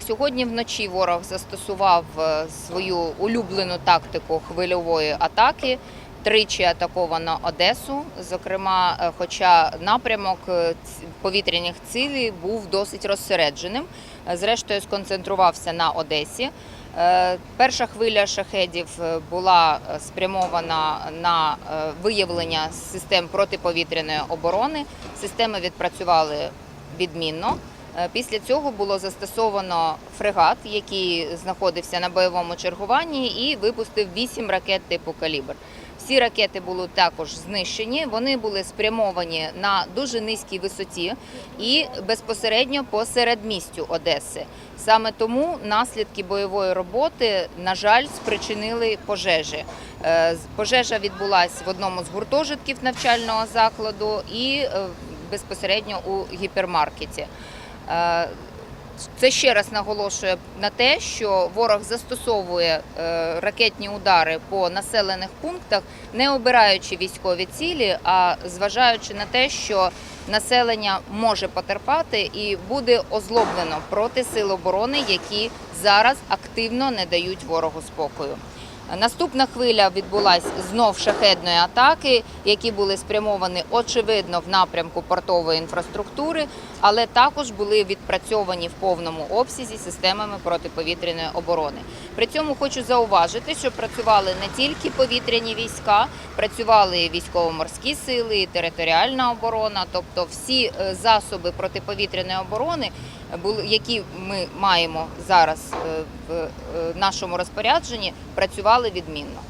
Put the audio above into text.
Сьогодні вночі ворог застосував е, свою улюблену тактику хвильової атаки. Тричі атаковано Одесу. Зокрема, е, хоча напрямок е, повітряних цілей був досить розсередженим. Зрештою, сконцентрувався на Одесі. Перша хвиля шахедів була спрямована на виявлення систем протиповітряної оборони. Системи відпрацювали відмінно. Е, Після цього було застосовано фрегат, який знаходився на бойовому чергуванні, і випустив 8 ракет типу калібр. Всі ракети були також знищені. Вони були спрямовані на дуже низькій висоті і безпосередньо по середмістю Одеси. Саме тому наслідки бойової роботи, на жаль, спричинили пожежі. Е, Пожежа відбулася в одному з гуртожитків навчального закладу і е, безпосередньо у гіпермаркеті. Е, Це ще раз наголошує на те, що ворог застосовує е, ракетні удари по населених пунктах, не обираючи військові цілі, а зважаючи на те, що населення може потерпати і буде озлоблено проти сил оборони, які зараз активно не дають ворогу спокою. Наступна хвиля відбулася знов шахедної атаки, які були спрямовані очевидно в напрямку портової інфраструктури, але також були відпрацьовані в повному обсязі системами протиповітряної оборони. При цьому хочу зауважити, що працювали не тільки повітряні війська, працювали і військово-морські сили, і територіальна оборона, тобто всі е, засоби протиповітряної оборони, які ми маємо зараз е, в е, нашому розпорядженні, працювали відмінно.